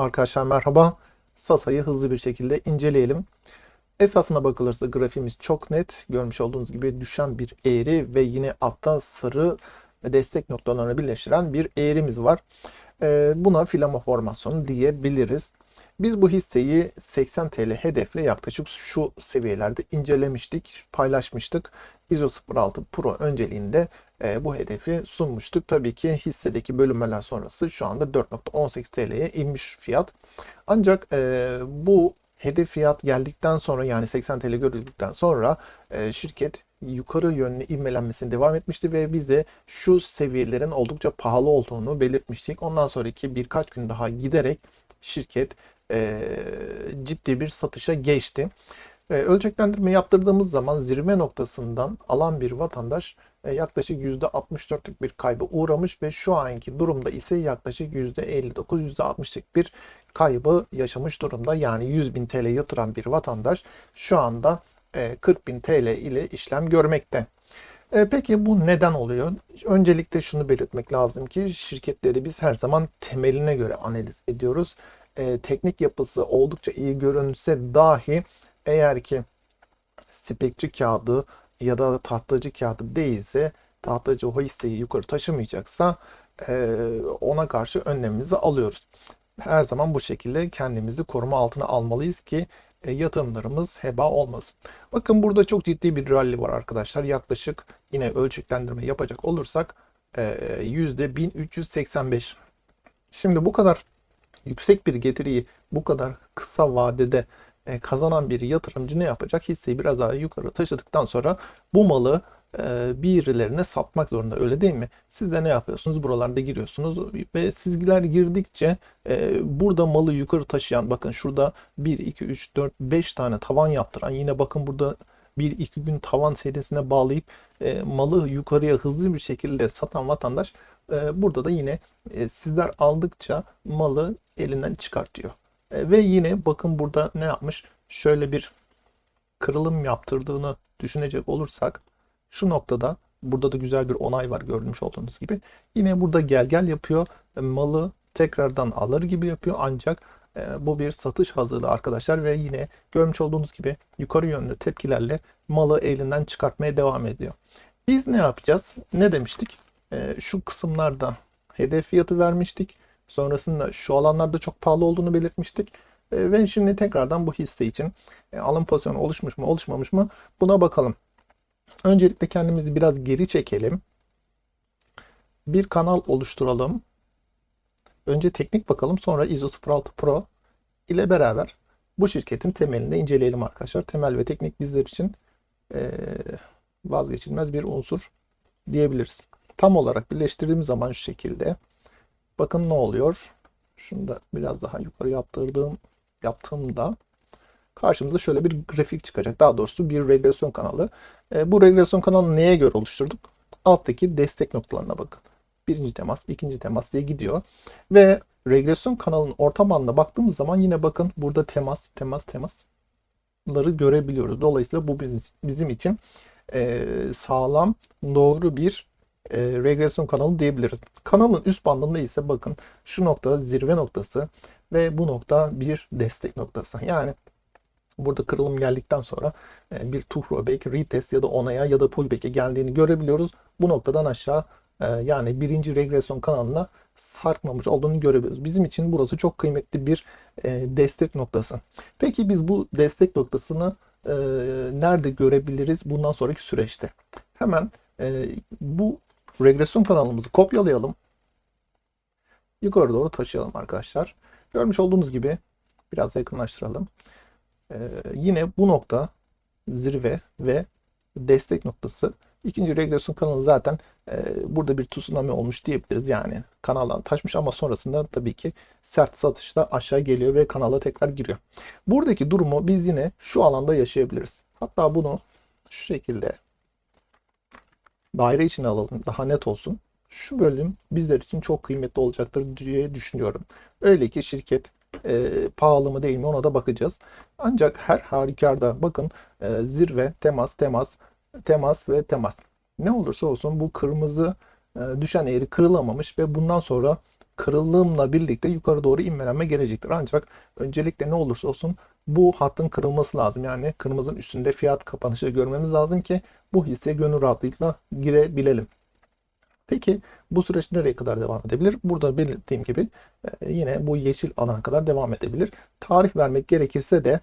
Arkadaşlar merhaba. Sasa'yı hızlı bir şekilde inceleyelim. Esasına bakılırsa grafiğimiz çok net. Görmüş olduğunuz gibi düşen bir eğri ve yine altta sarı destek noktalarını birleştiren bir eğrimiz var. Ee, buna filama formasyonu diyebiliriz. Biz bu hisseyi 80 TL hedefle yaklaşık şu seviyelerde incelemiştik, paylaşmıştık. ISO 06 Pro önceliğinde e, bu hedefi sunmuştuk. Tabii ki hissedeki bölünmeler sonrası şu anda 4.18 TL'ye inmiş fiyat. Ancak e, bu hedef fiyat geldikten sonra yani 80 TL görüldükten sonra e, şirket yukarı yönlü ivmelenmesine devam etmişti ve bize şu seviyelerin oldukça pahalı olduğunu belirtmiştik. Ondan sonraki birkaç gün daha giderek şirket e, ciddi bir satışa geçti. E, ölçeklendirme yaptırdığımız zaman zirve noktasından alan bir vatandaş e, yaklaşık %64'lük bir kaybı uğramış ve şu anki durumda ise yaklaşık %59-%60'lık bir kaybı yaşamış durumda. Yani 100 bin TL yatıran bir vatandaş şu anda e, 40 bin TL ile işlem görmekte. E, Peki bu neden oluyor? Öncelikle şunu belirtmek lazım ki şirketleri biz her zaman temeline göre analiz ediyoruz. E, teknik yapısı oldukça iyi görünse dahi eğer ki spekçi kağıdı ya da tahtacı kağıdı değilse tahtacı o hisseyi yukarı taşımayacaksa ona karşı önlemimizi alıyoruz. Her zaman bu şekilde kendimizi koruma altına almalıyız ki e, yatırımlarımız heba olmasın. Bakın burada çok ciddi bir rally var arkadaşlar. Yaklaşık yine ölçeklendirme yapacak olursak e, %1385. Şimdi bu kadar yüksek bir getiriyi bu kadar kısa vadede e, kazanan bir yatırımcı ne yapacak? Hisseyi biraz daha yukarı taşıdıktan sonra bu malı e, birilerine satmak zorunda öyle değil mi? Siz de ne yapıyorsunuz? Buralarda giriyorsunuz ve sizgiler girdikçe e, burada malı yukarı taşıyan bakın şurada 1, 2, 3, 4, 5 tane tavan yaptıran yine bakın burada bir iki gün tavan serisine bağlayıp malı yukarıya hızlı bir şekilde satan vatandaş burada da yine sizler aldıkça malı elinden çıkartıyor. E, ve yine bakın burada ne yapmış? Şöyle bir kırılım yaptırdığını düşünecek olursak şu noktada burada da güzel bir onay var görmüş olduğunuz gibi. Yine burada gel gel yapıyor. E, malı tekrardan alır gibi yapıyor ancak e, bu bir satış hazırlığı arkadaşlar ve yine görmüş olduğunuz gibi yukarı yönlü tepkilerle malı elinden çıkartmaya devam ediyor. Biz ne yapacağız? Ne demiştik? Şu kısımlarda hedef fiyatı vermiştik. Sonrasında şu alanlarda çok pahalı olduğunu belirtmiştik. E, ve şimdi tekrardan bu hisse için e, alım pozisyonu oluşmuş mu oluşmamış mı buna bakalım. Öncelikle kendimizi biraz geri çekelim. Bir kanal oluşturalım. Önce teknik bakalım sonra ISO 06 Pro ile beraber bu şirketin temelini inceleyelim arkadaşlar. Temel ve teknik bizler için e, vazgeçilmez bir unsur diyebiliriz. Tam olarak birleştirdiğimiz zaman şu şekilde bakın ne oluyor. Şunu da biraz daha yukarı yaptırdığım yaptığımda karşımıza şöyle bir grafik çıkacak. Daha doğrusu bir regresyon kanalı. E, bu regresyon kanalını neye göre oluşturduk? Alttaki destek noktalarına bakın. Birinci temas, ikinci temas diye gidiyor. Ve regresyon kanalının orta bandına baktığımız zaman yine bakın burada temas, temas, temasları görebiliyoruz. Dolayısıyla bu bizim için e, sağlam, doğru bir e, regresyon kanalı diyebiliriz. Kanalın üst bandında ise bakın şu nokta zirve noktası ve bu nokta bir destek noktası. Yani burada kırılım geldikten sonra e, bir throwback, retest ya da onaya ya da pullback'e geldiğini görebiliyoruz. Bu noktadan aşağı e, yani birinci regresyon kanalına sarkmamış olduğunu görebiliyoruz. Bizim için burası çok kıymetli bir e, destek noktası. Peki biz bu destek noktasını nerede görebiliriz bundan sonraki süreçte? Hemen bu regresyon kanalımızı kopyalayalım. Yukarı doğru taşıyalım arkadaşlar. Görmüş olduğunuz gibi biraz yakınlaştıralım. Ee, yine bu nokta zirve ve destek noktası. İkinci regresyon kanalı zaten e, burada bir tsunami olmuş diyebiliriz. Yani kanaldan taşmış ama sonrasında tabii ki sert satışla aşağı geliyor ve kanala tekrar giriyor. Buradaki durumu biz yine şu alanda yaşayabiliriz. Hatta bunu şu şekilde daire içine alalım daha net olsun. Şu bölüm bizler için çok kıymetli olacaktır diye düşünüyorum. Öyle ki şirket e, pahalı mı değil mi ona da bakacağız. Ancak her halükarda bakın e, zirve, temas, temas, temas ve temas. Ne olursa olsun bu kırmızı e, düşen eğri kırılamamış ve bundan sonra kırılımla birlikte yukarı doğru inmelenme gelecektir. Ancak öncelikle ne olursa olsun bu hattın kırılması lazım. Yani kırmızının üstünde fiyat kapanışı görmemiz lazım ki bu hisseye gönül rahatlığıyla girebilelim. Peki bu süreç nereye kadar devam edebilir? Burada belirttiğim gibi e, yine bu yeşil alana kadar devam edebilir. Tarih vermek gerekirse de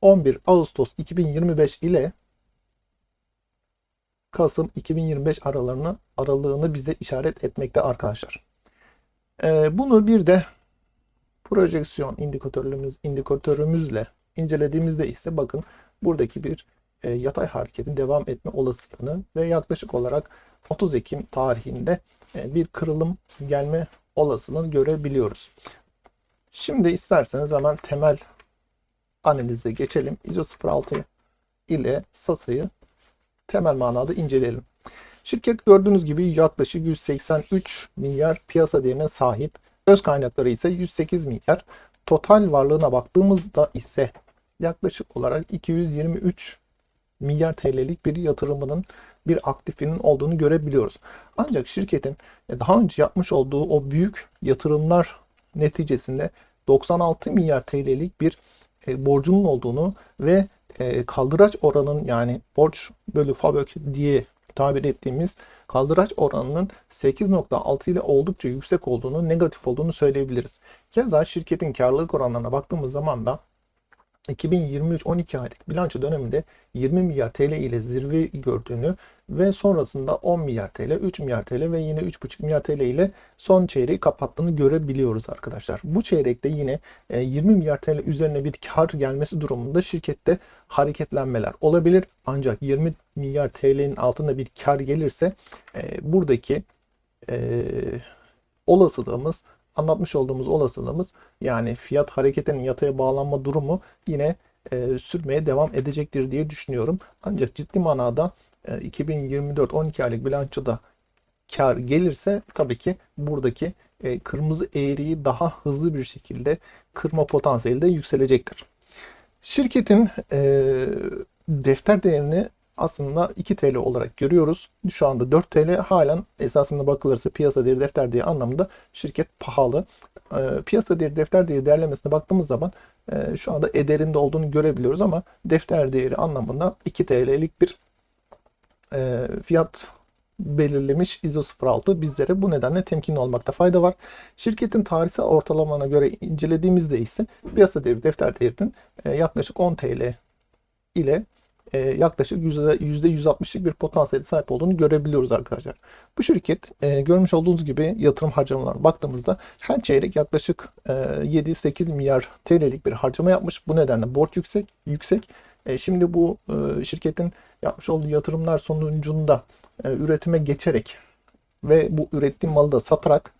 11 Ağustos 2025 ile Kasım 2025 aralarını aralığını bize işaret etmekte arkadaşlar. E, bunu bir de projeksiyon indikatörümüz indikatörümüzle incelediğimizde ise bakın buradaki bir e, yatay hareketin devam etme olasılığını ve yaklaşık olarak 30 Ekim tarihinde e, bir kırılım gelme olasılığını görebiliyoruz. Şimdi isterseniz hemen temel analize geçelim. ISO 06 ile SASA'yı temel manada inceleyelim. Şirket gördüğünüz gibi yaklaşık 183 milyar piyasa değerine sahip. Öz kaynakları ise 108 milyar. Total varlığına baktığımızda ise yaklaşık olarak 223 milyar TL'lik bir yatırımının bir aktifinin olduğunu görebiliyoruz. Ancak şirketin daha önce yapmış olduğu o büyük yatırımlar neticesinde 96 milyar TL'lik bir e, borcunun olduğunu ve e, kaldıraç oranın yani borç bölü FABÖK diye tabir ettiğimiz kaldıraç oranının 8.6 ile oldukça yüksek olduğunu, negatif olduğunu söyleyebiliriz. Keza şirketin karlılık oranlarına baktığımız zaman da 2023-12 aylık bilanço döneminde 20 milyar TL ile zirve gördüğünü ve sonrasında 10 milyar TL, 3 milyar TL ve yine 3,5 milyar TL ile son çeyreği kapattığını görebiliyoruz arkadaşlar. Bu çeyrekte yine 20 milyar TL üzerine bir kar gelmesi durumunda şirkette hareketlenmeler olabilir. Ancak 20 milyar TL'nin altında bir kar gelirse buradaki olasılığımız anlatmış olduğumuz olasılığımız yani fiyat hareketinin yataya bağlanma durumu yine e, sürmeye devam edecektir diye düşünüyorum. Ancak ciddi manada e, 2024 12 aylık bilançoda kar gelirse tabii ki buradaki e, kırmızı eğriyi daha hızlı bir şekilde kırma potansiyeli de yükselecektir. Şirketin e, defter değerini aslında 2 TL olarak görüyoruz. Şu anda 4 TL halen esasında bakılırsa piyasa değeri defter değeri anlamında şirket pahalı. E, piyasa değeri defter değeri değerlemesine baktığımız zaman e, şu anda ederinde olduğunu görebiliyoruz ama defter değeri anlamında 2 TL'lik bir e, fiyat belirlemiş ISO 06 bizlere bu nedenle temkinli olmakta fayda var. Şirketin tarihsel ortalamana göre incelediğimizde ise piyasa değeri defter değerinin e, yaklaşık 10 TL ile e, yaklaşık %160'lık bir potansiyeli sahip olduğunu görebiliyoruz arkadaşlar. Bu şirket e, görmüş olduğunuz gibi yatırım harcamalarına baktığımızda her çeyrek yaklaşık e, 7-8 milyar TL'lik bir harcama yapmış. Bu nedenle borç yüksek. yüksek. E, şimdi bu e, şirketin yapmış olduğu yatırımlar sonucunda e, üretime geçerek ve bu ürettiği malı da satarak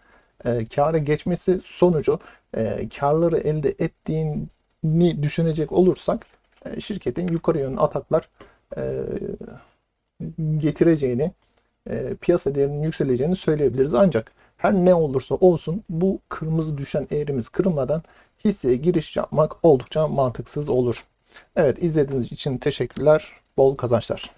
e, kâra geçmesi sonucu e, karları elde ettiğini düşünecek olursak şirketin yukarı yönlü ataklar e, getireceğini, e, piyasa değerinin yükseleceğini söyleyebiliriz. Ancak her ne olursa olsun bu kırmızı düşen eğrimiz kırılmadan hisseye giriş yapmak oldukça mantıksız olur. Evet izlediğiniz için teşekkürler. Bol kazançlar.